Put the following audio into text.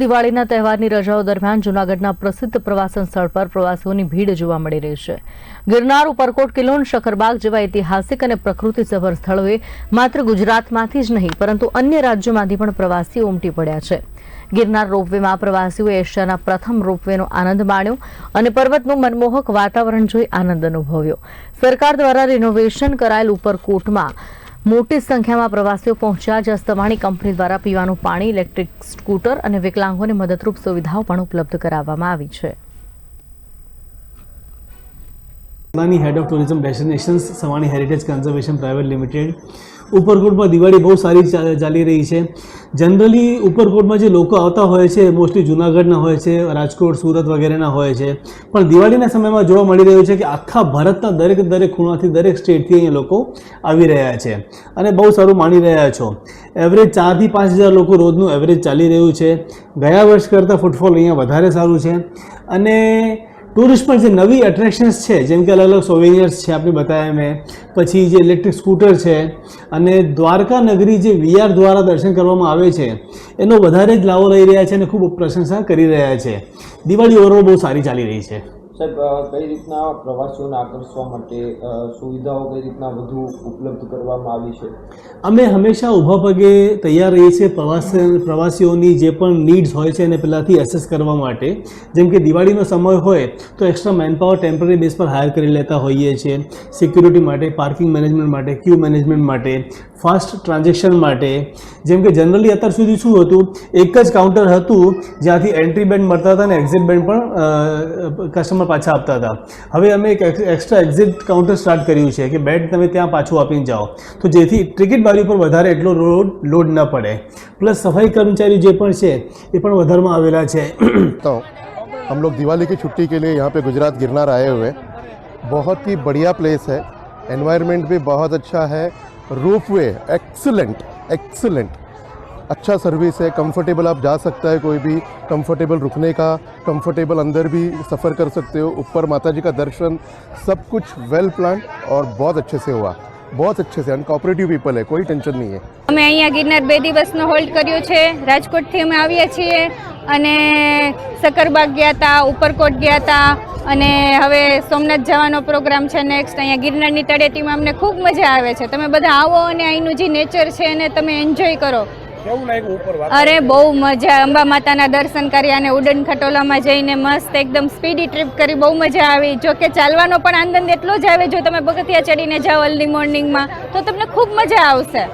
દિવાળીના તહેવારની રજાઓ દરમિયાન જૂનાગઢના પ્રસિદ્ધ પ્રવાસન સ્થળ પર પ્રવાસીઓની ભીડ જોવા મળી રહી છે. ગિરનાર, ઉપરકોટ, કિલોન શક્કરબાગ જેવા ઐતિહાસિક અને પ્રકૃતિસભર સ્થળોએ માત્ર ગુજરાતમાંથી જ નહીં, પરંતુ અન્ય રાજ્યોમાંથી પણ પ્રવાસીઓ ઉમટી પડ્યા છે. ગિરનાર રોપવેમાં પ્રવાસીઓએ એશિયાના પ્રથમ રોપવેનો આનંદ માણ્યો અને પર્વતનું મનમોહક વાતાવરણ જોઈ આનંદ અનુભવ્યો. સરકાર દ્વારા રિનોવેશન કરાયેલ ઉપરકોટમાં મોટી સંખ્યામાં પ્રવાસીઓ પહોંચ્યા. જ્યાં સ્તમાણી કંપની દ્વારા પીવાનું પાણી, ઇલેક્ટ્રિક સ્કૂટર અને વિકલાંગોને મદદરૂપ સુવિધાઓ પણ ઉપલબ્ધ કરાવવામાં આવી છે. Head of tourism destinations Savani heritage conservation private limited ઉપરકોટમાં Diwali બહુ સારી ચાલી રહી છે. જનરલી ઉપરકોટમાં જે લોકો આવતા હોય છે મોસ્ટલી જુનાગઢના હોય છે, રાજકોટ, સુરત વગેરેના હોય છે. પણ દિવાળીના સમયમાં જોવા મળી રહ્યું છે કે આખા ભારતના દરેક દરેક ખૂણાથી, દરેક સ્ટેટથી અહીંયા લોકો આવી રહ્યા છે. અને બહુ સારું માણી રહ્યા છો. એવરેજ ચારથી પાંચ હજાર લોકો રોજનું એવરેજ ચાલી રહ્યું છે. ગયા વર્ષ કરતાં ફૂટફોલ અહીંયા વધારે સારું છે. અને ટુરિસ્ટ પણ જે નવી અટ્રેક્શન્સ છે, જેમ કે અલગ અલગ સોવિનિયર્સ છે આપણે બતાવ્યા મેં, પછી જે ઇલેક્ટ્રિક સ્કૂટર છે, અને દ્વારકા નગરી જે વીઆર દ્વારા દર્શન કરવામાં આવે છે, એનો વધારે જ લાવો લઈ રહ્યા છે અને ખૂબ પ્રશંસા કરી રહ્યા છે. દિવાળી ઓવરઓલ બહુ સારી ચાલી રહી છે. સાહેબ કઈ રીતના પ્રવાસીઓને આકર્ષવા માટે સુવિધાઓ કઈ રીતના વધુ ઉપલબ્ધ કરવામાં આવી છે? અમે હંમેશા ઊભા પગે તૈયાર રહીએ છીએ પ્રવાસ, પ્રવાસીઓની જે પણ નીડ્સ હોય છે એને પહેલાંથી એસેસ કરવા માટે. જેમ કે દિવાળીનો સમય હોય તો એક્સ્ટ્રા મેનપાવર ટેમ્પરરી બેઝ પર હાયર કરી લેતા હોઈએ છીએ. સિક્યુરિટી માટે પાર્કિંગ મેનેજમેન્ટ માટે ક્યુ મેનેજમેન્ટ માટે ફાસ્ટ ટ્રાન્ઝેક્શન માટે. જેમ કે જનરલી અત્યાર સુધી શું હતું? એક જ કાઉન્ટર હતું જ્યાંથી એન્ટ્રી બેન્ડ મળતા હતા અને એક્ઝિટ બેન્ડ પણ કસ્ટમર પાછા આપતા હતા હવે અમે એક એક્સ્ટ્રા એક્ઝિટ કાઉન્ટર સ્ટાર્ટ કર્યું છે કે બેડ તમે ત્યાં પાછું આપીને જાઓ તો જેથી ટિકિટ બારી પર વધારે એટલો લોડ લોડ ન પડે પ્લસ સફાઈ કર્મચારી જે પણ છે એ પણ વધારમાં આવેલા છે करता हूँ हम लोग दिवाली की छुट्टी के लिए यहाँ पे गुजरात गिरनार आए हुए हैं बहुत ही बढ़िया प्लेस है एनवायरनमेंट भी बहुत अच्छा है रूफ वे एक्सलेंट एक्सलेंट अच्छा सर्विस है कंफर्टेबल आप जा सकता है कोई भी कंफर्टेबल रुकने का कंफर्टेबल अंदर भी सफ़र कर सकते हो ऊपर माता जी का दर्शन सब कुछ वेल प्लान और बहुत अच्छे से हुआ बहुत अच्छे से अनकोऑपरेटिव पीपल है कोई टेंशन नहीं है અમે અહીંયા ગિરનાર બે દિવસનો હોલ્ડ કર્યો છે રાજકોટથી અમે આવીએ છીએ અને સકરબાગ ગયા હતા ઉપરકોટ ગયા હતા અને હવે સોમનાથ જવાનો પ્રોગ્રામ છે નેક્સ્ટ અહીંયા ગિરનારની તળેટીમાં અમને ખૂબ મજા આવે છે તમે બધા આવો અને અહીંનું જે નેચર છે એને તમે એન્જોય કરો અરે બહુ મજા, અંબા માતાના દર્શન કર્યા અને ઉડન ખટોલામાં જઈને મસ્ત એકદમ સ્પીડી ટ્રીપ કરી, બહુ મજા આવી. જો કે ચાલવાનો પણ આનંદ એટલો જ આવે જો તમે પગથિયા ચડીને જાઓ અર્લી મોર્નિંગમાં તો તમને ખૂબ મજા આવશે.